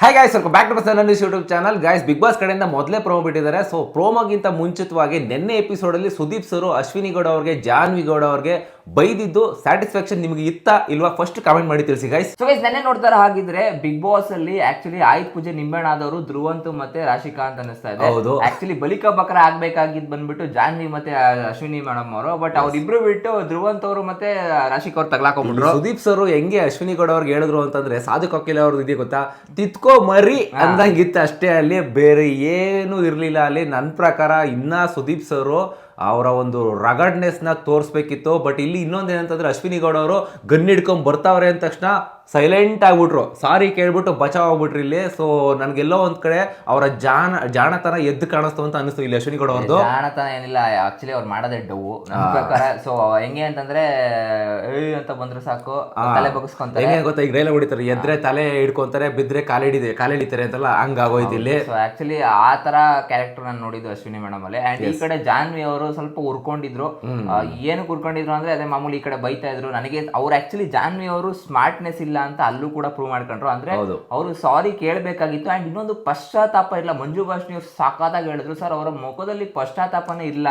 Hi guys ಸ್ವಲ್ಪ back to channel YouTube channel guys Bigg Boss ಕಡೆಯಿಂದ ಮೊದಲೇ promo ಬಿಟ್ಟಿದ್ದಾರೆ. ಸೊ ಪ್ರೋಮೋಗಿಂತ ಮುಂಚಿತವಾಗಿ ನಿನ್ನೆ ಎಪಿಸೋಡಲ್ಲಿ ಸುದೀಪ್ ಸರ್ ಅಶ್ವಿನಿ ಗೌಡ ಅವ್ರಿಗೆ, ಜಾನ್ವಿ ಗೌಡ ಅವ್ರಿಗೆ ಬೈದಿದ್ದು ಸ್ಯಾಟಿಸ್ಫ್ಯಾಕ್ಷನ್ ನಿಮಗೆ ಇತ್ತ ಇಲ್ವಾ ಫಸ್ಟ್ ಕಾಮೆಂಟ್ ಮಾಡಿ ತಿಳಿಸಿ ಗೈಸ್ ಸೊ ಗೈಸ್ ನೆನ್ನೆ ನೋಡ್ತಾರ ಹಾಗಿದ್ರೆ ಬಿಗ್ ಬಾಸ್ ಅಲ್ಲಿ ಆಕ್ಚುಲಿ ಆಯುಧ್ ಪೂಜೆ ನಿಂಬೆಣ್ಣಾದವರು ಧ್ರುವಂತು ಮತ್ತೆ ರಾಶಿಕಾ ಅಂತ ಅನಿಸ್ತಾ ಇದೆ. ಹೌದು. ಆಕ್ಚುಲಿ ಬಲಿಕ ಬಕರ ಆಗ್ಬೇಕಾಗಿದ್ ಬಂದ್ಬಿಟ್ಟು ಜಾನ್ವಿ ಮತ್ತೆ ಅಶ್ವಿನಿ ಮೇಡಮ್ ಅವರು ಬಟ್ ಅವ್ರಿಬ್ರು ಬಿಟ್ಟು ಧ್ರುವಂತ್ ಅವರು ಮತ್ತೆ ರಾಶಿಕ ಅವ್ರು ತಗ್ಲಾಕೊಂಡ್ಬಿಟ್ರು. ಸುದೀಪ್ ಸರ್ ಹೆಂಗೆ ಅಶ್ವಿನಿ ಗೌಡ ಅವ್ರಿಗೆ ಹೇಳಿದ್ರು ಅಂತಂದ್ರೆ ಸಾಧು ಕೊಕ್ಕಿಲ ಅವ್ರದ್ದು ಇದೆ ಗೊತ್ತಾ? ತಿತ್ಕೋ ಮರಿ ಅಂದಂಗಿತ್ತು ಅಷ್ಟೇ ಅಲ್ಲಿ ಬೇರೆ ಏನು ಇರ್ಲಿಲ್ಲ ಅಲ್ಲಿ. ನನ್ನ ಪ್ರಕಾರ ಇನ್ನ ಸುದೀಪ್ ಸರ್ ಅವರ ಒಂದು ರಗಡ್ನೆಸ್ನ ತೋರಿಸ್ಬೇಕಿತ್ತು. ಬಟ್ ಇಲ್ಲಿ ಇನ್ನೊಂದು ಏನಂತಂದ್ರೆ ಅಶ್ವಿನಿ ಗೌಡ ಅವರು ಗನ್ ಹಿಡ್ಕೊಂಡು ಬರ್ತಾವ್ರೆ ಅಂದ ತಕ್ಷಣ ಸೈಲೆಂಟ್ ಆಗ್ಬಿಟ್ರು. ಸಾರಿ ಕೇಳ್ಬಿಟ್ಟು ಬಚಾವ್ ಆಗ್ಬಿಟ್ರಿ ಇಲ್ಲಿ. ಸೊ ನನ್ಗೆಲ್ಲೋ ಒಂದ್ ಕಡೆ ಅವರ ಜಾಣ ಜಾಣತನ ಎದ್ದು ಕಾಣಿಸ್ತು ಅಂತ ಅನಿಸ್ತು ಇಲ್ಲಿ ಅಶ್ವಿನಿ ಗೌಡ ಅವ್ರದ್ದು ಜಾಣತನ ಏನಿಲ್ಲ ಆಕ್ಚುಲಿ ಅವ್ರು ಮಾಡೋದೇ ಡವು ಪ್ರಕಾರ ಸೊ ಹೆಂಗೆ ಅಂತಂದ್ರೆ ಏಯ್ ಅಂತ ಬಂದ್ರೆ ಸಾಕು. ತಲೆ ಬಗ್ಸ್ಕೊಂತಾರೆ. ಹೆಂಗೆ ಗೊತ್ತಾ ಈಗ ರೈಲ ಹೊಡಿತಾರೆ. ಎದ್ರೆ ತಲೆ ಹಿಡ್ಕೊಂತಾರೆ ಬಿದ್ರೆ ಕಾಲಿಡಿದೆ ಕಾಲಿಡಿತಾರೆ ಅಂತಲ್ಲ ಹಂಗಾಗೋಯ್ತು ಇಲ್ಲಿ. ಸೊ ಆಕ್ಚುಲಿ ಆ ತರ ಕ್ಯಾರೆಕ್ಟರ್ ನಾನು ನೋಡಿದ್ದು ಅಶ್ವಿನಿ ಮೇಡಮ್ ಅಲ್ಲಿ. ಅಂಡ್ ಈ ಕಡೆ ಜಾನ್ವಿ ಅವರು ಸ್ವಲ್ಪ ಉರ್ಕೊಂಡಿದ್ರು ಏನು ಏನಕ್ಕೆ ಉರ್ಕೊಂಡಿದ್ರು ಅಂದ್ರೆ ಅದೇ ಮಾಮೂಲಿ ಈ ಕಡೆ ಬೈತಾ ಇದ್ರು. ನನಗೆ ಅವ್ರು ಆಕ್ಚುಲಿ ಜಾನ್ವಿ ಅವರು ಸ್ಮಾರ್ಟ್ನೆಸ್ ಇಲ್ಲ. ಅಂತ ಅಲ್ಲೂ ಕೂಡ ಪ್ರೂವ್ ಮಾಡ್ಕೊಂಡ್ರು. ಅಂದ್ರೆ. ಅವರು ಸಾರಿ ಕೇಳಬೇಕಾಗಿತ್ತು ಅಂಡ್ ಇನ್ನೊಂದು ಪಶ್ಚಾತ್ತಾಪ ಇಲ್ಲ. ಮಂಜು ಭಾಷಣಿ ಅವ್ರು ಸಾಕಾದಾಗ ಹೇಳಿದ್ರು ಸರ್ ಅವರ ಮುಖದಲ್ಲಿ ಪಶ್ಚಾತ್ತಾಪನೇ ಇಲ್ಲ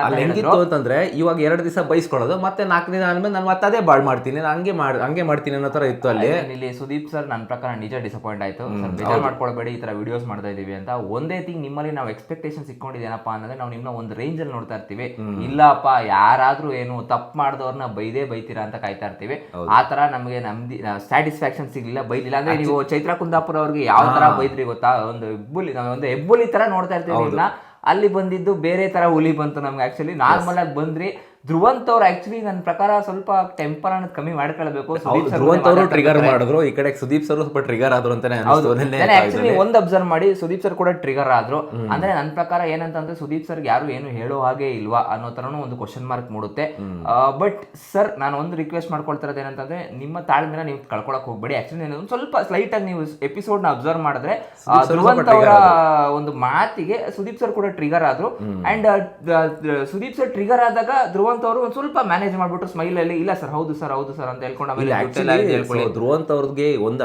ಅಂತಂದ್ರೆ ಇವಾಗ ಎರಡು ದಿವಸ ಬೈಸ್ಕೊಳ್ಳೋದು ಮತ್ತೆ ನಾಲ್ಕು ದಿನ ಆದ್ಮೇಲೆ ನಾನು ಮತ್ತೆ ಅದೇ ಬಾಳ್ ಮಾಡ್ತೀನಿ ನಾನು ಹಂಗೆ ಮಾಡ್ ಹಂಗೆ ಮಾಡ್ತೀನಿ ಅನ್ನೋ ತರ ಇತ್ತು ಅಲ್ಲಿ. ಇಲ್ಲಿ ಸುದೀಪ್ ಸರ್ ನನ್ನ ಪ್ರಕಾರ ನಿಜ ಡಿಸಪಾಯಿಂಟ್ ಆಯ್ತು. ಸರ್ ಬೇಜಾರು ಮಾಡ್ಕೊಳ್ಬೇಡಿ ಈ ತರ ವಿಡಿಯೋಸ್ ಮಾಡ್ತಾ ಇದೀವಿ ಅಂತ. ಒಂದೇ ತಿಂಗ್ ನಿಮ್ಮಲ್ಲಿ ನಾವು ಎಕ್ಸ್ಪೆಕ್ಟೇಷನ್ ಇಟ್ಕೊಂಡಿದ್ದೇನಪ್ಪ ಅಂದ್ರೆ ನಾವು ನಿಮ್ನ ಒಂದು ರೇಂಜ್ ಅಲ್ಲಿ ನೋಡ್ತಾ ಇರ್ತೀವಿ. ಇಲ್ಲಪ್ಪ ಯಾರಾದ್ರೂ ಏನು ತಪ್ಪು ಮಾಡಿದವ್ರನ್ನ ಬೈದೇ ಬೈತೀರಾ ಅಂತ ಕಾಯ್ತಾ ಇರ್ತೀವಿ. ಆ ತರ ನಮಗೆ ನಮ್ದಿ ಸ್ಯಾಟಿಸ್ಫ್ಯಾಕ್ಷನ್ ಸಿಗ್ಲಿಲ್ಲ ಬೈಲಿಲ್ಲ. ಅಂದ್ರೆ ನೀವು ಚೈತ್ರ ಕುಂದಾಪುರ ಅವ್ರಿಗೆ ಯಾವ ತರ ಬೈದ್ರಿ ಗೊತ್ತಾ? ಒಂದು ಹೆಬ್ಬುಲಿ ನಾವು ಒಂದು ಹೆಬ್ಬುಲಿ ತರ ನೋಡ್ತಾ ಇರ್ತೀವಿ ಅಲ್ಲಿ ಬಂದಿದ್ದು ಬೇರೆ ತರ ಹುಲಿ ಬಂತು ನಮ್ಗೆ ಆಕ್ಚುಲಿ ನಾರ್ಮಲ್ ಆಗಿ ಬಂದ್ರಿ. ಧ್ರುವಂತ್ ಅವ್ರು ಆಕ್ಚುಲಿ ನನ್ನ ಪ್ರಕಾರ ಸ್ವಲ್ಪ ಟೆಂಪರ್ ಅನ್ನೋದು ಕಮ್ಮಿ ಮಾಡ್ಕೊಳ್ಬೇಕು. ಧ್ರುವಂತ್ ಅವರು ಟ್ರಿಗರ್ ಮಾಡಿದ್ರು. ಈ ಕಡೆ ಸುದೀಪ್ ಸರ್ ಸ್ವಲ್ಪ ಟ್ರಿಗರ್ ಆದ್ರು ಅಂತಾನೆ ಆಕ್ಚುಲಿ ಒಂದ್ ಅಬ್ಸರ್ವ್ ಮಾಡಿ ಸುದೀಪ್ ಸರ್ ಕೂಡ ಟ್ರಿಗರ್ ಆದ್ರು. ಅಂದ್ರೆ ನನ್ನ ಪ್ರಕಾರ ಏನಂತಂದ್ರೆ ಸುದೀಪ್ ಸರ್ ಯಾರು ಏನು ಹೇಳೋ ಹಾಗೆ ಇಲ್ವಾ ಅನ್ನೋ ತರನು ಒಂದು ಕ್ವಶನ್ ಮಾರ್ಕ್ ಮೂಡುತ್ತೆ. ಬಟ್ ಸರ್ ನಾನು ಒಂದು ರಿಕ್ವೆಸ್ಟ್ ಮಾಡ್ಕೊಳ್ತಿರೋದು ಏನಂತಂದ್ರೆ ನಿಮ್ಮ ತಾಳ್ಮೆನ ನೀವು ಕಳ್ಕೊಳಕ್ ಹೋಗ್ಬೇಡಿ. ಆಕ್ಚುಲಿ ಒಂದು ಸ್ವಲ್ಪ ಸ್ಲೈಟ್ ಆಗಿ ನೀವು ಎಪಿಸೋಡ್ನ ಅಬ್ಸರ್ವ್ ಮಾಡಿದ್ರೆ ಧ್ರುವಂತ ಅವರ ಒಂದು ಮಾತಿಗೆ ಸುದೀಪ್ ಸರ್ ಕೂಡ ಟ್ರಿಗರ್ ಆದ್ರು. ಅಂಡ್ ಸುದೀಪ್ ಸರ್ ಟ್ರಿಗರ್ ಆದಾಗ ಧ್ರುವಂತ್ ಅವರು ಒಂದ್ ಸ್ವಲ್ಪ ಮ್ಯಾನೇಜ್ ಮಾಡ್ಬಿಟ್ರು ಸ್ಮೈಲ್ ಅಲ್ಲಿ ಇಲ್ಲ ಸರ್ ಹೌದು ಸರ್ ಹೌದು ಸರ್ ಅಂತ ಹೇಳ್ಕೊಂಡು ಆಮೇಲೆ ಹೇಳ್ಕೊಳ್ಳಿ. ಧ್ರುವಂತ್ ಅವ್ರಿಗೆ ಒಂದು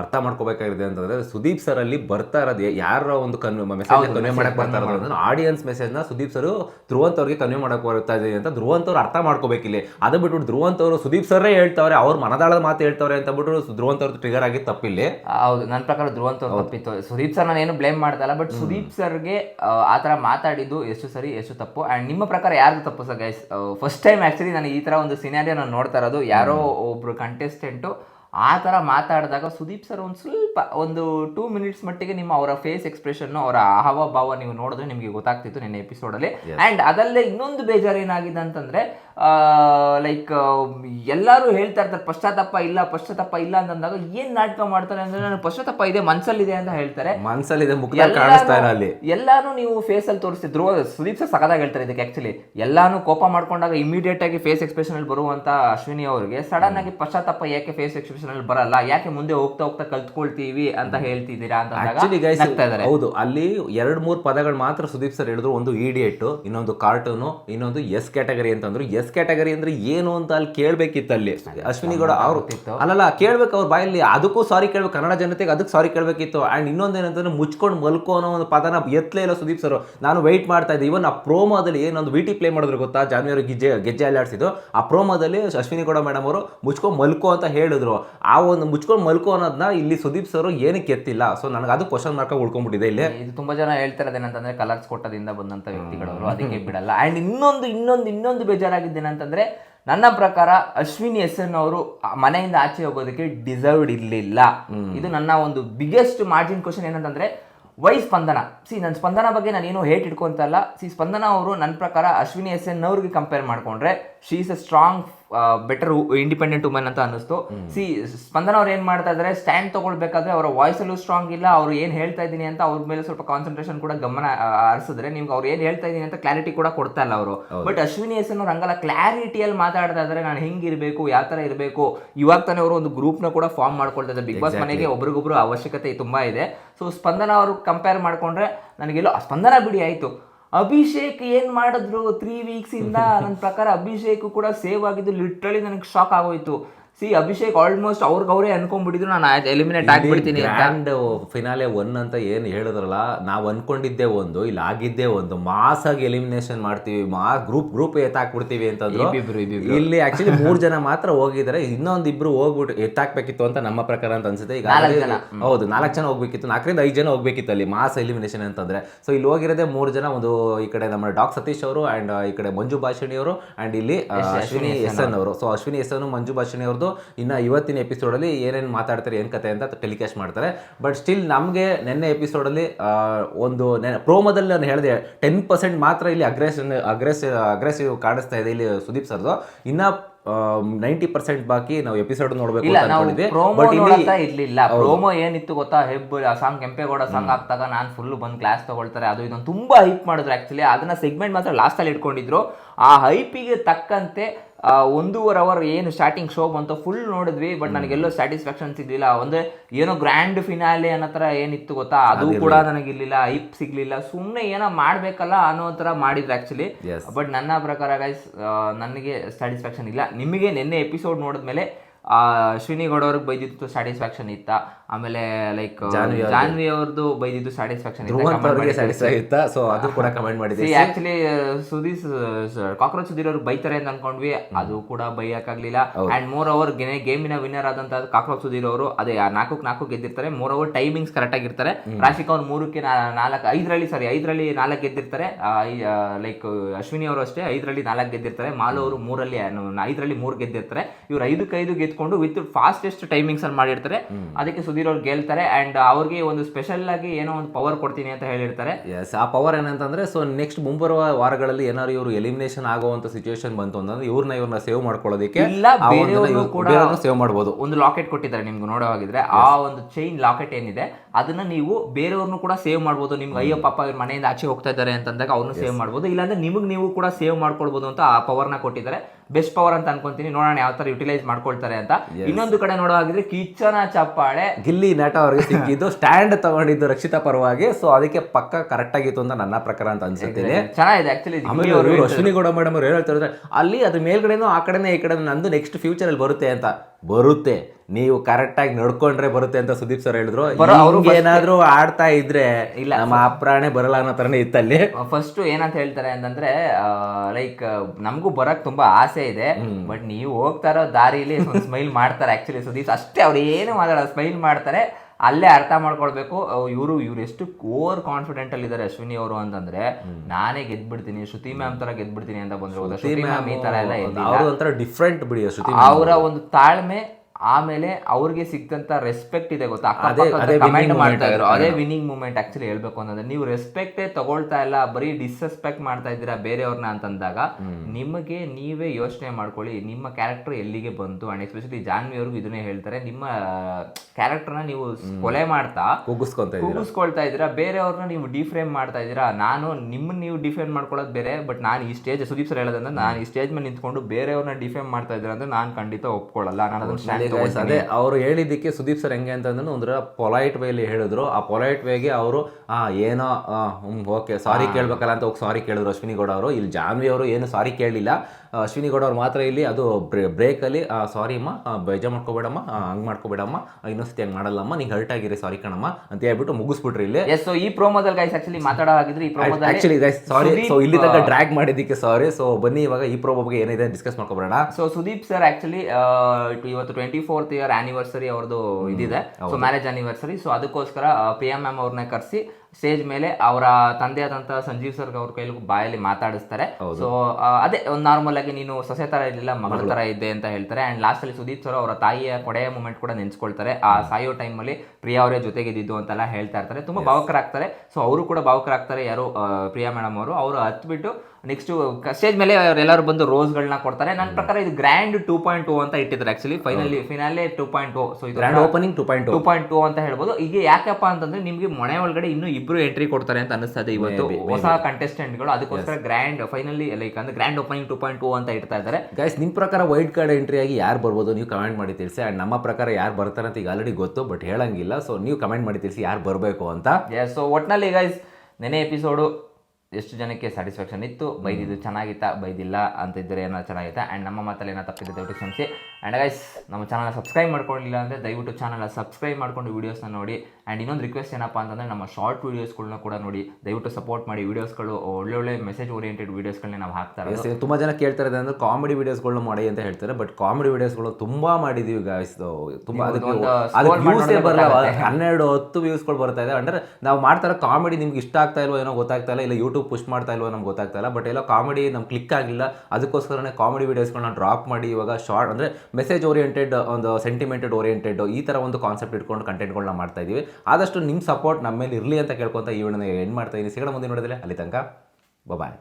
ಅರ್ಥ ಮಾಡ್ಕೋಬೇಕಾಗಿದೆ ಅಂತಂದ್ರೆ ಸುದೀಪ್ ಸರ್ ಅಲ್ಲಿ ಬರ್ತಾ ಇರೋದು ಯಾರ ಒಂದು ಕನ್ವೆ ಮೆಸೇಜ್ ಕನ್ವೆ ಮಾಡಕ್ ಬರ್ತಾ ಇರೋದು ಆಡಿಯನ್ಸ್ ಮೆಸೇಜ್ನ ಸುದೀಪ್ ಸರ್ ಧ್ರುವಂತ ಅವ್ರಿಗೆ ಕನ್ವೆ ಮಾಡಕ್ ಬರ್ತಾ ಇದೆ ಅಂತ ಧ್ರುವಂತ್ ಅವ್ರು ಅರ್ಥ ಮಾಡ್ಕೋಬೇಕಿಲ್ಲ. ಅದು ಬಿಟ್ಬಿಟ್ಟು ಧ್ರುವಂತ್ ಅವರು ಸುದೀಪ್ ಸರ್ರೇ ಹೇಳ್ತಾವ್ರೆ ಅವ್ರ ಮನದಾಳದ ಮಾತು ಹೇಳ್ತಾವ್ರೆ ಅಂತ ಬಿಟ್ಟು ಧ್ರುವಂತ್ ಅವ್ರದ್ದು ಟ್ರಿಗರ್ ಆಗಿ ತಪ್ಪಿಲ್ಲ. ಹೌದು ನನ್ನ ಪ್ರಕಾರ ಧ್ರುವಂತ ಅವ್ರು ತಪ್ಪಿತ್ತು. ಸುದೀಪ್ ಸರ್ ನಾನು ಏನು ಬ್ಲೇಮ್ ಮಾಡ್ತಾ ಇಲ್ಲ ಬಟ್ ಸುದೀಪ್ ಸರ್ಗೆ ಆ ತರ ಮಾತಾಡಿದ್ದು ಎಷ್ಟು ಸರಿ ಎಷ್ಟು ತಪ್ಪು. ಅಂಡ್ ನಿಮ್ಮ ಪ್ರಕಾರ ಯಾರ್ದು ತಪ್ಪು sir guys first time actually ನಾನು ಈ ಥರ ಒಂದು ಸಿನಾರಿಯೋ ನಾನು ನೋಡ್ತಾ ಇರೋದು. ಯಾರೋ ಒಬ್ರು ಕಂಟೆಸ್ಟೆಂಟು ಆ ಥರ ಮಾತಾಡಿದಾಗ ಸುದೀಪ್ ಸರ್ ಒಂದು ಸ್ವಲ್ಪ ಒಂದು ಟೂ ಮಿನಿಟ್ಸ್ ಮಟ್ಟಿಗೆ ನಿಮ್ಮ ಅವರ ಫೇಸ್ ಎಕ್ಸ್ಪ್ರೆಷನ್ನು ಅವರ ಹಾವಭಾವ ನೀವು ನೋಡಿದ್ರೆ ನಿಮಗೆ ಗೊತ್ತಾಗ್ತಿತ್ತು ನಿನ್ನೆ ಎಪಿಸೋಡಲ್ಲಿ ಆ್ಯಂಡ್ ಅದಲ್ಲೇ ಇನ್ನೊಂದು ಬೇಜಾರು ಏನಾಗಿದೆ ಅಂತಂದರೆ ಲೈಕ್ ಎಲ್ಲರೂ ಹೇಳ್ತಾ ಇರ್ತಾರೆ ಪಶ್ಚಾತ್ತಾಪ ಇಲ್ಲ ಪಶ್ಚಾತ್ತಾಪ ಇಲ್ಲ ಅಂತಂದಾಗ ಏನು ನಾಟಕ ಮಾಡ್ತಾರೆ ಅಂದರೆ ನಾನು ಪಶ್ಚಾತ್ತಾಪ ಇದೆ ಮನ್ಸಲ್ಲಿದೆ ಅಂತ ಹೇಳ್ತಾರೆ. ಮನ್ಸಲ್ಲಿದೆ ಕಾಣಿಸ್ತಾ ಇಲ್ಲ ಅಲ್ಲಿ. ಎಲ್ಲಾನು ನೀವು ಫೇಸ್ ಅಲ್ಲಿ ಧ್ರುವ ಸುದೀಪ್ ಸರ್ ಸಖತ್ತಾಗಿ ಹೇಳ್ತಾರೆ ಇದಕ್ಕೆ ಆಕ್ಚುಲಿ ಎಲ್ಲಾನು ಕೋಪ ಮಾಡ್ಕೊಂಡಾಗ ಇಮಿಡಿಯೇಟ್ ಆಗಿ ಫೇಸ್ ಎಕ್ಸ್ಪ್ರೆಷನ್ ಅಲ್ಲಿ ಬರುವಂತ ಅಶ್ವಿನಿ ಅವರಿಗೆ ಸಡನ್ ಆಗಿ ಪಶ್ಚಾತ್ತಾಪ ಯಾಕೆ ಫೇಸ್ ಎಕ್ಸ್ಪ್ರೆಷನ್ ಅಲ್ಲಿ ಬರಲ್ಲ? ಯಾಕೆ ಮುಂದೆ ಹೋಗ್ತಾ ಹೋಗ್ತಾ ಕಲ್ತ್ಕೊಳ್ತೀವಿ ಅಂತ ಹೇಳ್ತಿದ್ದೀರಾ ಅಂತ ಹೌದು ಅಲ್ಲಿ ಎರಡ್ ಮೂರ್ ಪದಗಳು ಮಾತ್ರ ಸುದೀಪ್ ಸರ್ ಹೇಳಿದ್ರು. ಒಂದು ಇಡಿಯಟ್ ಇನ್ನೊಂದು ಕಾರ್ಟೂನು ಇನ್ನೊಂದು ಎಸ್ ಕ್ಯಾಟಗರಿ ಅಂತಂದ್ರು. ಎಸ್ ಕ್ಯಾಟಗರಿ ಅಂದ್ರೆ ಏನು ಅಂತ ಅಲ್ಲಿ ಕೇಳ್ಬೇಕಿತ್ತು ಅಲ್ಲಿ. ಅಶ್ವಿನಿ ಗೌಡ ಅವರು. ಅಲ್ಲಲ್ಲ ಕೇಳ್ಬೇಕು ಅವ್ರ ಬಾಯಲ್ಲಿ ಅದಕ್ಕೂ ಸಾರಿ ಕೇಳ್ಬೇಕು ಕನ್ನಡ ಜನತೆಗೆ ಅದಕ್ಕೆ ಸಾರಿ ಕೇಳ್ಬೇಕಿತ್ತು. ಆ್ಯಂಡ್ ಇನ್ನೊಂದು ಏನಂತಂದ್ರೆ ಮುಚ್ಕೊಂಡು ಮಲ್ಕೋ ಅನ್ನೋ ಒಂದು ಪದನ ಎತ್ತಲೇ ಇಲ್ಲ ಸುದೀಪ್ ಸರ್. ನಾನು ವೆಯ್ಟ್ ಮಾಡ್ತಾ ಇದ್ದೆ. ಇವನ್ ಆ ಪ್ರೋಮೋದಲ್ಲಿ ಏನೊಂದು ವಿ ಟಿ ಪ್ಲೇ ಮಾಡಿದ್ರು ಗೊತ್ತಾ? ಜಾನ್ವರಿ ಗೆಜ್ಜೆ ಗೆಜ್ಜೆ ಅಲ್ಲಾಡ್ಸಿದ್ದು. ಆ ಪ್ರೋಮೋದಲ್ಲಿ ಅಶ್ವಿನಿ ಗೌಡ ಮೇಡಮ್ ಅವರು ಮುಚ್ಕೊಂಡು ಮಲ್ಕೋ ಅಂತ ಹೇಳಿದ್ರು. ಆ ಒಂದು ಮುಚ್ಕೊಂಡು ಮಲ್ಕೋ ಅನ್ನೋದನ್ನ ಇಲ್ಲಿ ಸುದೀಪ್ ಸರ್ ಏನಕ್ಕೆ ಎತ್ತಿಲ್ಲ ಸೊ ನನಗೆ ಅದು ಕ್ವಶನ್ ಮಾರ್ಕ್ ಉಳ್ಕೊಂಡ್ಬಿಟ್ಟಿದೆ ಇಲ್ಲಿ. ಇದು ತುಂಬಾ ಜನ ಹೇಳ್ತಾರೆ ಅದೇನಂತಂದ್ರೆ ಕಲರ್ಸ್ ಕೊಟ್ಟದಿಂದ ಬಂದಂತ ವ್ಯಕ್ತಿಗಳವರು. ಅದಕ್ಕೆ ಬಿಡಲ್ಲ. ಆ್ಯಂಡ್ ಇನ್ನೊಂದು ಇನ್ನೊಂದು ಇನ್ನೊಂದು ಬೇಜಾರಾಗಿದ್ದೇನಂತಂದ್ರೆ ನನ್ನ ಪ್ರಕಾರ ಅಶ್ವಿನಿ ಎಸ್ ಎನ್ ಅವರು ಮನೆಯಿಂದ ಆಚೆ ಹೋಗೋದಕ್ಕೆ ಡಿಸರ್ವ್ಡ್ ಇರಲಿಲ್ಲ. ಇದು ನನ್ನ ಒಂದು ಬಿಗ್ಗೆಸ್ಟ್ ಮಾರ್ಜಿನ್ ಕ್ವಶನ್ ಏನಂತಂದ್ರೆ ವೈ ಸ್ಪಂದನ? ಸಿ ನನ್ನ ಸ್ಪಂದನ ಬಗ್ಗೆ ನಾನು ಏನು ಹೇಟ್ ಇಟ್ಕೊಂತಲ್ಲ. ಸಿ ಸ್ಪಂದನ ಅವರು ನನ್ನ ಪ್ರಕಾರ ಅಶ್ವಿನಿ ಎಸ್ ಎನ್ ಅವ್ರಿಗೆ ಕಂಪೇರ್ ಮಾಡ್ಕೊಂಡ್ರೆ she is a strong better independent women ಅಂತ ಅನ್ನಿಸ್ತು. ಸಿ ಸ್ಪಂದನ ಅವ್ರು ಏನ್ ಮಾಡ್ತಾ ಇದ್ದಾರೆ ಸ್ಟ್ಯಾಂಡ್ ತಗೊಳ್ಬೇಕಾದ್ರೆ ಅವರ ವಾಯ್ಸ್ ಅಲ್ಲೂ ಸ್ಟ್ರಾಂಗ್ ಇಲ್ಲ ಅವ್ರು ಏನ್ ಹೇಳ್ತಾ ಇದ್ದೀನಿ ಅಂತ ಅವ್ರ ಮೇಲೆ ಸ್ವಲ್ಪ ಕಾನ್ಸಂಟ್ರೇಷನ್ ಕೂಡ ಗಮನ ಹರಿಸಿದ್ರೆ ನಿಮ್ಗೆ ಅವ್ರು ಏನ್ ಹೇಳ್ತಾ ಇದ್ದೀನಿ ಅಂತ ಕ್ಲಾರಿಟಿ ಕೂಡ ಕೊಡ್ತಾ ಇಲ್ಲ ಅವರು. ಬಟ್ ಅಶ್ವಿನಿ ಎಸ್ ಅವ್ರು ಹಂಗಲ್ಲ ಕ್ಲಾರಿಟಿಯಲ್ಲಿ ಮಾತಾಡ್ತಾ ಇದ್ದಾರೆ ನಾನು ಹೆಂಗಿರಬೇಕು ಯಾವ ತರ ಇರಬೇಕು ಇವಾಗ ತಾನೇ ಅವರು ಒಂದು ಗ್ರೂಪ್ನ ಕೂಡ ಫಾರ್ಮ್ ಮಾಡ್ಕೊಳ್ತಾ ಇದ್ದಾರೆ ಬಿಗ್ ಬಾಸ್ ಮನೆಗೆ ಒಬ್ರಿಗೊಬ್ರು ಅವಶ್ಯಕತೆ ತುಂಬಾ ಇದೆ. ಸೊ ಸ್ಪಂದನ ಅವರು ಕಂಪೇರ್ ಮಾಡ್ಕೊಂಡ್ರೆ ನನಗೆಲ್ಲೋ ಸ್ಪಂದನ ಬಿಡಿ ಆಯ್ತು. ಅಭಿಷೇಕ್ ಏನು ಮಾಡಿದ್ರು ತ್ರೀ ವೀಕ್ಸ್ ಇಂದ, ನನ್ನ ಪ್ರಕಾರ ಅಭಿಷೇಕ್ ಕೂಡ ಸೇವ್ ಆಗಿದ್ದು ಲಿಟ್ರಲಿ ನನಗೆ ಶಾಕ್ ಆಗೋಯ್ತು. ಸಿ ಅಭಿಷೇಕ್ ಆಲ್ಮೋಸ್ಟ್ ಅವ್ರಿಗೆ ಅವರೇ ಅನ್ಕೊಂಡ್ಬಿಟ್ಟಿದ್ರು ನಾನು ಎಲಿಮಿನೇಟ್ ಆಗ್ಬಿಡ್ತೀನಿ ಗ್ರ್ಯಾಂಡ್ ಫಿನಾಲೆ ಒನ್ ಅಂತ ಏನು ಹೇಳಿದ್ರಲ್ಲ ನಾವು ಅನ್ಕೊಂಡಿದ್ದೆ ಒಂದು ಇಲ್ಲಿ ಆಗಿದ್ದೇ ಒಂದು ಮಾಸ್ ಆಗಿ ಎಲಿಮಿನೇಷನ್ ಮಾಡ್ತೀವಿ ಮಾ ಗ್ರೂಪ್ ಗ್ರೂಪ್ ಎತ್ತಾಕ್ಬಿಡ್ತೀವಿ ಅಂತಂದ್ರು. ಇಲ್ಲಿ ಆಕ್ಚುಲಿ ಮೂರ್ ಜನ ಮಾತ್ರ ಹೋಗಿದ್ದಾರೆ ಇನ್ನೊಂದ್ ಇಬ್ರು ಹೋಗ್ಬಿಟ್ಟು ಎತ್ತಾಕ್ಬೇಕಿತ್ತು ಅಂತ ನಮ್ಮ ಪ್ರಕಾರ ಅಂತ ಅನ್ಸುತ್ತೆ. ಈಗ. ಹೌದು ನಾಲ್ಕು ಜನ ಹೋಗ್ಬೇಕಿತ್ತು ನಾಲ್ಕರಿಂದ ಐದು ಜನ ಹೋಗ್ಬೇಕಿತ್ತು ಅಲ್ಲಿ ಮಾಸ್ ಎಲಿಮಿನೇಷನ್ ಅಂತಂದ್ರೆ. ಸೊ ಇಲ್ಲಿ ಹೋಗಿರೋದೇ ಮೂರು ಜನ ಒಂದು ಈ ಕಡೆ ನಮ್ಮ ಡಾಕ್ ಸತೀಶ್ ಅವರು ಅಂಡ್ ಈ ಕಡೆ ಮಂಜು ಭಾಷಿಣಿ ಅವರು ಅಂಡ್ ಇಲ್ಲಿ ಅಶ್ವಿನಿ ಎಸ್ ಎನ್ ಅವರು. So Ashwini S N Manju Bhashini ಅವ್ರದ್ದು ಇನ್ನ ಇವತ್ತಿನ ಎಪಿಸೋಡಲ್ಲಿ ಏನೇನು ಮಾತಾಡ್ತಾರೆ ಏನು ಕತೆ ಅಂತ ಟೆಲಿಕಾಸ್ಟ್ ಮಾಡ್ತಾರೆ. ಬಟ್ ಸ್ಟಿಲ್ ನಮಗೆ ನಿನ್ನೆ ಎಪಿಸೋಡಲ್ಲಿ ಒಂದು ಪ್ರೋಮೋದಲ್ಲಿ ನಾನು ಹೇಳಿದೆ ಟೆನ್ ಪರ್ಸೆಂಟ್ ಮಾತ್ರ ಇಲ್ಲಿ ಅಗ್ರೆಸ್ ಅಗ್ರೆಸಿವ್ ಅಗ್ರೆಸಿವ್ ಕಾಣಿಸ್ತಾ ಇದೆ ಇಲ್ಲಿ ಸುದೀಪ್ ಸರ್ದು ಇನ್ನ ನೈಂಟಿ ಪರ್ಸೆಂಟ್ ಬಾಕಿ ನಾವು ಎಪಿಸೋಡ್ ನೋಡ್ಬೇಕು ಇಲ್ಲ ನಾವು ಪ್ರೋಮೋ ಇರ್ಲಿಲ್ಲ. ಪ್ರೋಮೋ ಏನಿತ್ತು ಗೊತ್ತಾ? ಹೆಬ್ ಆ ಸಾಂಗ್ ಕೆಂಪೇಗೌಡ ಸಾಂಗ್ ಹಾಕ್ದಾಗ ನಾನು ಫುಲ್ ಬಂದು ಕ್ಲಾಸ್ ತಗೊಳ್ತಾರೆ. ಅದು ಇದೊಂದು ತುಂಬಾ ಹೈಪ್ ಮಾಡಿದ್ರು ಆಕ್ಚುಲಿ ಅದನ್ನ ಸೆಗ್ಮೆಂಟ್ ಮಾತ್ರ ಲಾಸ್ಟ್ ಅಲ್ಲಿ ಇಟ್ಕೊಂಡಿದ್ರು. ಆ ಹೈಪಿಗೆ ತಕ್ಕಂತೆ ಒಂದೂವರೆ ಅವರ್ ಏನು ಸ್ಟಾರ್ಟಿಂಗ್ ಶೋ ಬಂತು ಫುಲ್ ನೋಡಿದ್ವಿ ಬಟ್ ನನಗೆಲ್ಲೋ ಸ್ಯಾಟಿಸ್ಫ್ಯಾಕ್ಷನ್ ಸಿಗ್ಲಿಲ್ಲ ಒಂದು ಏನೋ ಗ್ರ್ಯಾಂಡ್ ಫಿನಾಲೆ ಅನ್ನೋ ಥರ ಏನಿತ್ತು ಗೊತ್ತಾ? ಅದು ಕೂಡ ನನಗಿರ್ಲಿಲ್ಲ ಐಪ್ ಸಿಗ್ಲಿಲ್ಲ. ಸುಮ್ಮನೆ ಏನೋ ಮಾಡಬೇಕಲ್ಲ ಅನ್ನೋ ಥರ ಮಾಡಿದ್ರು ಆ್ಯಕ್ಚುಲಿ ಬಟ್ ನನ್ನ ಪ್ರಕಾರ ಗೈಸ್ ನನಗೆ ಸ್ಯಾಟಿಸ್ಫ್ಯಾಕ್ಷನ್ ಇಲ್ಲ. ನಿಮಗೆ ನಿನ್ನೆ ಎಪಿಸೋಡ್ ನೋಡಿದ್ಮೇಲೆ ಶ್ರೀನಿಗೌಡವ್ರಿಗೆ ಬೈದಿತ್ತು ಗೌಡ ಅವ್ರಿಗೆ ಬೈದಿತ್ತು ಸ್ಯಾಟಿಸ್ಫ್ಯಾಕ್ಷನ್ ಇತ್ತ? ಆಮೇಲೆ ಲೈಕ್ ಜಾನ್ವಿ ಅವ್ರದ್ದು ಬೈದಿದ್ದು ಸ್ಯಾಟಿಸ್ಫ್ಯಾಕ್ಷನ್ ಇತ್ತಾ? ಸೊ ಅದು ಕೂಡ ಕಮೆಂಟ್ ಮಾಡಿದ್ವಿ ಆಕ್ಚುಲಿ ಸುದೀಸ್ ಕಾಕ್ರೋಚ್ ಸುಧೀರ್ ಅವ್ರು ಬೈತಾರೆ ಅಂತ ಅನ್ಕೊಂಡ್ವಿ. ಅದು ಕೂಡ ಬೈಯಕ್ಕಾಗ್ಲಿಲ್ಲ. ಅಂಡ್ ಮೋರ್ ಓವರ್ ಗೇಮಿನ ವಿನ್ನರ್ ಆದಂತ ಕಾಕ್ರೋಚ್ ಸುಧೀರ್ ಅವರು ಅದೇ ನಾಲ್ಕು ನಾಲ್ಕು ಗೆದ್ದಿರ್ತಾರೆ. ಮೋರ್ ಓವರ್ ಟೈಮಿಂಗ್ಸ್ ಕರೆಕ್ಟ್ ಆಗಿರ್ತಾರೆ ರಾಶಿಕ್ ಅವ್ರು ಮೂರಕ್ಕೆ ನಾಲ್ಕು ಐದರಲ್ಲಿ ಸಾರಿ ಐದರಲ್ಲಿ ನಾಲ್ಕು ಗೆದ್ದಿರ್ತಾರೆ. ಲೈಕ್ ಅಶ್ವಿನಿ ಅವರು ಅಷ್ಟೇ ಐದರಲ್ಲಿ ನಾಲ್ಕು ಗೆದ್ದಿರ್ತಾರೆ. ಮಾಲು ಅವರು ಮೂರಲ್ಲಿ ಐದರಲ್ಲಿ ಮೂರು ಗೆದ್ದಿರ್ತಾರೆ. ಇವ್ರು ಐದಕ್ಕೆ ಐದು ಗೆದ್ಕೊಂಡು ವಿತ್ ಫಾಸ್ಟೆಸ್ಟ್ ಟೈಮಿಂಗ್ಸ್ ಅಲ್ಲಿ ಮಾಡಿರ್ತಾರೆ. ಅದಕ್ಕೆ ಸುಧೀರ್ ಅವ್ರು ಗೆಲ್ತಾರೆ ಅಂಡ್ ಅವ್ರಿಗೆ ಒಂದು ಸ್ಪೆಷಲ್ ಆಗಿ ಏನೋ ಒಂದು ಪವರ್ ಕೊಡ್ತೀನಿ ಅಂತ ಹೇಳಿರ್ತಾರೆ. ಎಸ್ ಆ ಪವರ್ ಏನಂತಂದ್ರೆ ಸೊ ನೆಕ್ಸ್ಟ್ ಮುಂಬರುವ ವಾರಗಳಲ್ಲಿ ಏನಾದ್ರು ಇವರು ಎಲಿಮಿನೇಷನ್ ಆಗುವಂತ ಸಿಚುವೇಶನ್ ಬಂತು ಅಂತಂದ್ರೆ ಇವ್ರನ್ನ ಇವ್ರನ್ನ ಸೇವ್ ಮಾಡ್ಕೊಳ್ಳೋದಕ್ಕೆ ಇಲ್ಲ, ಕೂಡ- ಸೇವ್ ಮಾಡಬಹುದು ಒಂದು ಲಾಕೆಟ್ ಕೊಟ್ಟಿದ್ದಾರೆ ನಿಮ್ಗೆ ನೋಡೋ ಹಾಗಿದ್ರೆ ಆ ಒಂದು ಚೈನ್ ಲಾಕೆಟ್ ಏನಿದೆ ಅದನ್ನ ನೀವು ಬೇರೆಯವ್ರನ್ನು ಕೂಡ ಸೇವ್ ಮಾಡ್ಬೋದು. ನಿಮ್ಗೆ ಅಯ್ಯೋ ಪಾಪ ಇವ್ರ ಮನೆಯಿಂದ ಆಚೆ ಹೋಗ್ತಾ ಇದ್ದಾರೆ ಅಂತಂದಾಗ ಅವ್ರನ್ನ ಸೇವ್ ಮಾಡ್ಬೋದು. ಇಲ್ಲಾಂದ್ರೆ ನಿಮಗೆ ನೀವು ಕೂಡ ಸೇವ್ ಮಾಡ್ಕೊಳ್ಬೋದು ಅಂತ ಆ ಪವರ್ನ ಕೊಟ್ಟಿದ್ದಾರೆ. ಬೆಸ್ಟ್ ಪವರ್ ಅಂತ ಅನ್ಕೊಂತೀನಿ. ನೋಡೋಣ ಯಾವ ತರ ಯುಟಿಲೈಸ್ ಮಾಡ್ಕೊಳ್ತಾರೆ ಅಂತ. ಇನ್ನೊಂದು ಕಡೆ ನೋಡೋ ಹಾಗಿದ್ರೆ ಕಿಚ್ಚನ ಚಪ್ಪಾಳೆ. ಗಿಲ್ಲಿ ನಟ ಅವ್ರಿಗೆ ಸಿಕ್ಕಿದ್ದು ಸ್ಟ್ಯಾಂಡ್ ತಗೊಂಡಿದ್ದು ರಕ್ಷಿತಾ ಪರವಾಗಿ. ಸೊ ಅದಕ್ಕೆ ಪಕ್ಕ ಕರೆಕ್ಟ್ ಆಗಿತ್ತು ಅಂತ ನನ್ನ ಪ್ರಕಾರ ಅಂತ ಅನ್ಸುತ್ತೆ ಚೆನ್ನಾಗಿದೆ ಆಕ್ಚುಲಿ ಅಶ್ವಿನಿ ಗೌಡ ಮೇಡಮ್ ಅವ್ರು ಹೇಳ್ತಾರೆ ಅಲ್ಲಿ ಅದು ಮೇಲ್ಗಡೆನೂ ಆ ಕಡೆನೇ ಈ ಕಡೆ ನಂದು ನೆಕ್ಸ್ಟ್ ಫ್ಯೂಚರ್ ಅಲ್ಲಿ ಬರುತ್ತೆ ಅಂತ. ಬರುತ್ತೆ. ನೀವು ಕರೆಕ್ಟಾಗಿ ನಡ್ಕೊಂಡ್ರೆ ಬರುತ್ತೆ ಅಂತ ಸುದೀಪ್ ಸರ್ ಹೇಳಿದ್ರು. ಅವ್ರಿಗೆ ಏನಾದ್ರೂ ಆಡ್ತಾ ಇದ್ರೆ ಇಲ್ಲ ನಮ್ಮ ಅಪ್ರಾಣೆ ಬರಲ್ಲ ಅನ್ನೋ ತರನೇ ಇತ್ತಲ್ಲಿ. ಫಸ್ಟ್ ಏನಂತ ಹೇಳ್ತಾರೆ ಅಂತಂದ್ರೆ ಲೈಕ್ ನಮಗೂ ಬರಕ್ ತುಂಬಾ ಆಸೆ ಇದೆ. ಬಟ್ ನೀವು ಹೋಗ್ತಾ ಇರೋ ದಾರಿಲಿ ಸ್ಮೈಲ್ ಮಾಡ್ತಾರೆ. ಆಕ್ಚುಲಿ ಸುದೀಪ್ ಅಷ್ಟೇ ಅವ್ರು ಏನು ಮಾತಾಡೋ ಸ್ಮೈಲ್ ಮಾಡ್ತಾರೆ. ಅಲ್ಲೇ ಅರ್ಥ ಮಾಡ್ಕೊಳ್ಬೇಕು. ಇವರು ಇವ್ರು ಎಷ್ಟು ಓವರ್ ಕಾನ್ಫಿಡೆಂಟ್ ಅಲ್ಲಿ ಇದಾರೆ ಅಶ್ವಿನಿ ಅವರು ಅಂತಂದ್ರೆ ನಾನೇ ಗೆದ್ಬಿಡ್ತೀನಿ ಶ್ರುತಿ ಮ್ಯಾಮ್ ತರ ಗೆದ್ಬಿಡ್ತೀನಿ ಅಂತ ಬಂದ್ರೆ. ಶ್ರುತಿ ಮ್ಯಾಮ್ ಈ ತರ ಎಲ್ಲ ಅವರ. ಒಂದು ತಾಳ್ಮೆ ಆಮೇಲೆ ಅವ್ರಿಗೆ ಸಿಕ್ತಂತ ರೆಸ್ಪೆಕ್ಟ್ ಇದೆ ಗೊತ್ತಾ? ಕಮೆಂಟ್ ಮಾಡ್ತಾ ಇದ್ರು. ಅದೇ ವಿನ್ನಿಂಗ್ ಮೂಮೆಂಟ್ ಆಕ್ಚುಲಿ ಹೇಳ್ಬೇಕು ಅಂತಂದ್ರೆ ನೀವು ರೆಸ್ಪೆಕ್ಟೇ ತಗೊಳ್ತಾ ಇಲ್ಲ ಬರೀ ಡಿಸ್ರೆಸ್ಪೆಕ್ಟ್ ಮಾಡ್ತಾ ಇದ್ದೀರಾ ಬೇರೆಯವ್ರನ್ನ ಅಂತಂದಾಗ ನಿಮಗೆ ನೀವೇ ಯೋಚನೆ ಮಾಡ್ಕೊಳ್ಳಿ ನಿಮ್ಮ ಕ್ಯಾರೆಕ್ಟರ್ ಎಲ್ಲಿಗೆ ಬಂತು? ಅಂಡ್ ಎಸ್ಪೆಷಲಿ ಜಾನ್ವಿ ಅವ್ರಿಗೂ ಇದನ್ನೇ ಹೇಳ್ತಾರೆ ನಿಮ್ಮ ಕ್ಯಾರೆಕ್ಟರ್ನ ನೀವು ಕೊಲೆ ಮಾಡ್ತಾ ಕುಗ್ಗಿಸ್ಕೊಂತ ಇದ್ದೀರಾ? ಬೇರೆಯವ್ರನ್ನ ನೀವು ಡಿಫ್ರೇಮ್ ಮಾಡ್ತಾ ಇದ್ದೀರಾ? ನಾನು ನಿಮ್ಮನ್ನ ನೀವು ಡಿಫೆಂಡ್ ಮಾಡ್ಕೊಳ್ಳೋದು ಬೇರೆ ಬಟ್ ನಾನು ಈ ಸ್ಟೇಜ್ ಸುದೀಪ್ ಸರ್ ಹೇಳೋದಂದ್ರೆ ನಾನು ಈ ಸ್ಟೇಜ್ ಮೇಲೆ ನಿಂತ್ಕೊಂಡು ಬೇರೆಯವ್ರನ್ನ ಡಿಫೇಮ್ ಮಾಡ್ತಾ ಇದ್ದೀರಾ ಅಂದ್ರೆ ನಾನು ಖಂಡಿತ ಒಪ್ಕೊಳ್ಳಲ್ಲ. ನಾನು stand ಅದೇ ಅವರು ಹೇಳಿದ್ದಕ್ಕೆ ಸುದೀಪ್ ಸರ್ ಹೆಂಗೆ ಅಂತಂದ್ರೆ ಒಂದು ಪೊಲೈಟ್ ವೇಲಿ ಹೇಳಿದ್ರು. ಆ ಪೊಲೈಟ್ ವೇಗೆ ಅವರು ಆ ಏನೋ ಓಕೆ ಸಾರಿ ಕೇಳ್ಬೇಕಲ್ಲ ಅಂತ ಹೋಗಿ ಸಾರಿ ಕೇಳಿದ್ರು ಅಶ್ವಿನಿ ಗೌಡ ಅವರು. ಇಲ್ಲಿ ಜಾನ್ವಿ ಅವರು ಏನು ಸಾರಿ ಕೇಳಲಿಲ್ಲ ಅಶ್ವಿನಿ ಗೌಡ ಅವ್ರು ಮಾತ್ರ ಇಲ್ಲಿ ಅದು ಬ್ರೇಕ್ ಅಲ್ಲಿ ಸಾರಿ ಅಮ್ಮ ಬೇಜ ಮಾಡ್ಕೋಬೇಡಮ್ಮ ಹಂಗೆ ಮಾಡ್ಕೋಬೇಡಮ್ಮ ಇನ್ನೊಂದ್ಸತಿ ಹಂಗೆ ಮಾಡಲ್ಲಮ್ಮ ನೀವು ಹರ್ಟ್ ಆಗಿರಿ ಸಾರಿ ಕಣಮ್ಮ ಅಂತ ಹೇಳ್ಬಿಟ್ಟು ಮುಗಿಸ್ಬಿಟ್ರಿ ಇಲ್ಲಿ. ಎಸ್ ಸೊ ಈ ಪ್ರೋಮೋದಲ್ಲಿ ಗೈಸ್ ಆಕ್ಚುಲಿ ಮಾತಾಡೋ ಹಾಗಿದ್ರೆ ಈ ಪ್ರೋಮೋದಲ್ಲಿ ಆಕ್ಚುಲಿ ಸಾರಿ ಸೊ ಇಲ್ಲಿ ತನಕ ಡ್ರ್ಯಾಗ್ ಮಾಡಿದ್ದಕ್ಕೆ ಸಾರಿ ಸೊ ಬನ್ನಿ ಇವಾಗ ಈ ಪ್ರೋಮೋ ಬಗ್ಗೆ ಏನಿದೆ ಡಿಸ್ಕಸ್ ಮಾಡ್ಕೊಬೇಡ ಸೊ ಸುದೀಪ್ ಸರ್ ಆಕ್ಚುಲಿ ಇವತ್ತು ಟ್ವೆಂಟಿ ಫೋರ್ತ್ ಇಯರ್ ಆನಿವರ್ಸರಿ ಅವ್ರದ್ದು ಇದಿದೆ. ಸೊ ಮ್ಯಾರೇಜ್ ಆನಿವರ್ಸರಿ ಸೊ ಅದಕ್ಕೋಸ್ಕರ ಪ್ರಿಯಾ ಮ್ಯಾಮ್ ಅವ್ರನ್ನ ಕರೆಸಿ ಸ್ಟೇಜ್ ಮೇಲೆ ಅವರ ತಂದೆಯಾದಂತಹ ಸಂಜೀವ್ ಸರ್ ಅವ್ರ ಕೈಲಿ ಬಾಯಲ್ಲಿ ಮಾತಾಡಿಸ್ತಾರೆ. ಸೊ ಅದೇ ಒಂದು ನಾರ್ಮಲ್ ಆಗಿ ನೀನು ಸೊಸೆ ತರ ಇರಲಿಲ್ಲ ಮಗಳ ತರ ಇದ್ದೆ ಅಂತ ಹೇಳ್ತಾರೆ. ಅಂಡ್ ಲಾಸ್ಟ್ ಅಲ್ಲಿ ಸುದೀಪ್ ಸರ್ ಅವರ ತಾಯಿಯ ಕೊಡೆಯ ಮೂಮೆಂಟ್ ಕೂಡ ನೆನ್ಸ್ಕೊಳ್ತಾರೆ. ಆ ಸಾಯೋ ಟೈಮ್ ಅಲ್ಲಿ ಪ್ರಿಯಾ ಅವರೇ ಜೊತೆಗಿದ್ದು ಅಂತೆಲ್ಲ ಹೇಳ್ತಾ ಇರ್ತಾರೆ. ತುಂಬಾ ಭಾವುಕರಾಗ್ತಾರೆ. ಸೊ ಅವರು ಕೂಡ ಭಾವುಕರಾಗ್ತಾರೆ ಯಾರು ಪ್ರಿಯಾ ಮೇಡಮ್ ಅವರು. ಅವರು ಹತ್ಬಿಟ್ಟು ನೆಕ್ಸ್ಟ್ ಸ್ಟೇಜ್ ಮೇಲೆ ಅವರೆಲ್ಲರೂ ಬಂದು ರೋಸ್ಗಳನ್ನ ಕೊಡ್ತಾರೆ. ನನ್ನ ಪ್ರಕಾರ ಇದು ಗ್ರ್ಯಾಂಡ್ ಟೂ ಪಾಯಿಂಟ್ ಟೂ ಅಂತ ಇಟ್ಟಿದ್ದಾರೆ actually finally finale two point two so ಇದು grand opening two point two point two ಅಂತ ಹೇಳ್ಬೋದು. ಈಗ ಯಾಕಪ್ಪ ಅಂತಂದ್ರೆ ನಿಮಗೆ ಮೊಣೆ ಒಳಗಡೆ ಇನ್ನೂ ಇಬ್ರು ಎಂಟ್ರಿ ಕೊಡ್ತಾರೆ ಅಂತ ಅನಿಸ್ತದೆ ಇವತ್ತು ಹೊಸ ಕಂಟೆಸ್ಟೆಂಟ್ಗಳು ಅದಕ್ಕೋಸ್ಕರ ಗ್ರ್ಯಾಂಡ್ ಫೈನಲಿ ಲೈಕ್ ಅಂದ್ರೆ grand opening two point two ಅಂತ ಇಡ್ತಾ ಇದ್ದಾರೆ. ಗೈಸ್ ನಿಮ್ಮ ಪ್ರಕಾರ ವೈಟ್ ಕಾರ್ಡ್ ಎಂಟ್ರಿ ಆಗಿ ಯಾರು ಬರ್ಬೋದು? ನೀವು ಕಮೆಂಟ್ ಮಾಡಿ ತಿಳಿಸಿ. ಆ್ಯಂಡ್ ನಮ್ಮ ಪ್ರಕಾರ ಯಾರು ಬರ್ತಾರೆ ಅಂತ ಈಗ ಆಲ್ರೆಡಿ ಗೊತ್ತು ಬಟ್ ಹೇಳಂಗಿಲ್ಲ. ಸೊ ನೀವು ಕಮೆಂಟ್ ಮಾಡಿ ತಿಳಿಸಿ ಯಾರು ಬರಬೇಕು ಅಂತ. ಸೊ ಒಟ್ನಲ್ಲಿ ಗೈಸ್ ನೆನೆ ಎಪಿಸೋಡು ಎಷ್ಟು ಜನಕ್ಕೆ ಸ್ಯಾಟಿಸ್ಫ್ಯಾಕ್ಷನ್ ಇತ್ತು? ಬೈದಿದ್ದು ಚೆನ್ನಾಗಿತ್ತಾ? ಬೈದಿಲ್ಲ ಅಂತ ಇದ್ದರೆ ಏನೋ ಚೆನ್ನಾಗಿತ್ತಾ? ಆ್ಯಂಡ್ ನಮ್ಮ ಮಾತಲ್ಲಿ ಏನೋ ತಪ್ಪಿದೆ ದಯವಿಟ್ಟು ಕ್ಷಮಿಸಿ. ಆ್ಯಂಡ್ ಗೈಸ್ ನಮ್ಮ ಚಾನಲ್ ಸಬ್ಸ್ಕ್ರೈಬ್ ಮಾಡ್ಕೊಂಡಿಲ್ಲ ಅಂದರೆ ದಯವಿಟ್ಟು ಚಾನಲ್ ಸಬ್ಸ್ಕ್ರೈಬ್ ಮಾಡ್ಕೊಂಡು ವೀಡಿಯೋಸ್ನ ನೋಡಿ. ಆ್ಯಂಡ್ ಇನ್ನೊಂದು ರಿಕ್ವೆಸ್ಟ್ ಏನಪ್ಪ ಅಂತಂದರೆ ನಮ್ಮ ಶಾರ್ಟ್ ವೀಡಿಯೋಸ್ಗಳನ್ನ ಕೂಡ ನೋಡಿ. ದಯವಿಟ್ಟು ಸಪೋರ್ಟ್ ಮಾಡಿ ವೀಡಿಯೋಸ್ಗಳು ಒಳ್ಳೆ ಒಳ್ಳೆ ಮೆಸೇಜ್ ಓರಿಯೆಂಟೆಡ್ ವೀಡಿಯೋಸ್ಗಳನ್ನ ನಾವು ಹಾಕ್ತಾರೆ ತುಂಬ ಜನ ಕೇಳ್ತಾ ಇದ್ದಾರೆ ಅಂದರೆ ಕಾಮಿಡಿ ವೀಡಿಯೋಸ್ಗಳನ್ನ ಮಾಡಿ ಅಂತ ಹೇಳ್ತಾರೆ. ಬಟ್ ಕಾಮಿಡಿ ವೀಡಿಯೋಸ್ಗಳು ತುಂಬಾ ಮಾಡಿದೀವಿ ಗಾಯ್ಸ್ ತುಂಬ ಅದಕ್ಕೆ ಬರಲ್ಲ. ಹನ್ನೆರಡು ಹತ್ತು ವ್ಯೂಸ್ಗಳು ಬರ್ತಾ ಇದೆ. ಅಂದರೆ ನಾವು ಮಾಡ್ತಾರೋ ಕಾಮಿಡಿ ನಿಮ್ಗೆ ಇಷ್ಟ ಆಗ್ತಾ ಇಲ್ವೋ ಏನೋ ಗೊತ್ತಾಗ್ತಾ ಇಲ್ಲ. ಇಲ್ಲ ಯೂಟ್ಯೂಬ್ ಪುಷ್ ಮಾಡ್ತಾ ಇಲ್ವೋ ನಮ್ಗೆ ಗೊತ್ತಾಗ್ತಾ ಇಲ್ಲ. ಬಟ್ ಎಲ್ಲ ಕಾಮಿಡಿ ನಮ್ಗೆ ಕ್ಲಿಕ್ ಆಗಿಲ್ಲ. ಅದಕ್ಕೋಸ್ಕರನೇ ಕಾಮಿಡಿ ವೀಡಿಯೋಸ್ಗಳನ್ನ ಡ್ರಾಪ್ ಮಾಡಿ ಇವಾಗ ಶಾರ್ಟ್ ಅಂದರೆ ಮೆಸೇಜ್ ಓರಿಯೆಂಟೆಡ್ ಒಂದು ಸೆಂಟಿಮೆಂಟೆಡ್ ಓರಿಯೆಂಟೆಡ್ ಈ ಥರ ಒಂದು ಕಾನ್ಸೆಪ್ಟ್ ಇಟ್ಕೊಂಡು ಕಂಟೆಂಟ್ಗಳನ್ನ ಮಾಡ್ತಾ ಇದ್ದೀವಿ ಆದಷ್ಟು ನಿಮ್ಮ ಸಪೋರ್ಟ್ ನಮ್ಮ ಮೇಲೆ ಇರಲಿ ಅಂತ ಕೇಳ್ಕೊತಾ ಈ ವಿಡಿಯೋನ ಎಂಡ್ ಮಾಡ್ತಾ ಇದ್ದೀನಿ ಸಿಗೋಣ ಮುಂದೆ ನೋಡಿದ್ರೆ ಅಲ್ಲಿ ತನಕ. ಬಾಯ್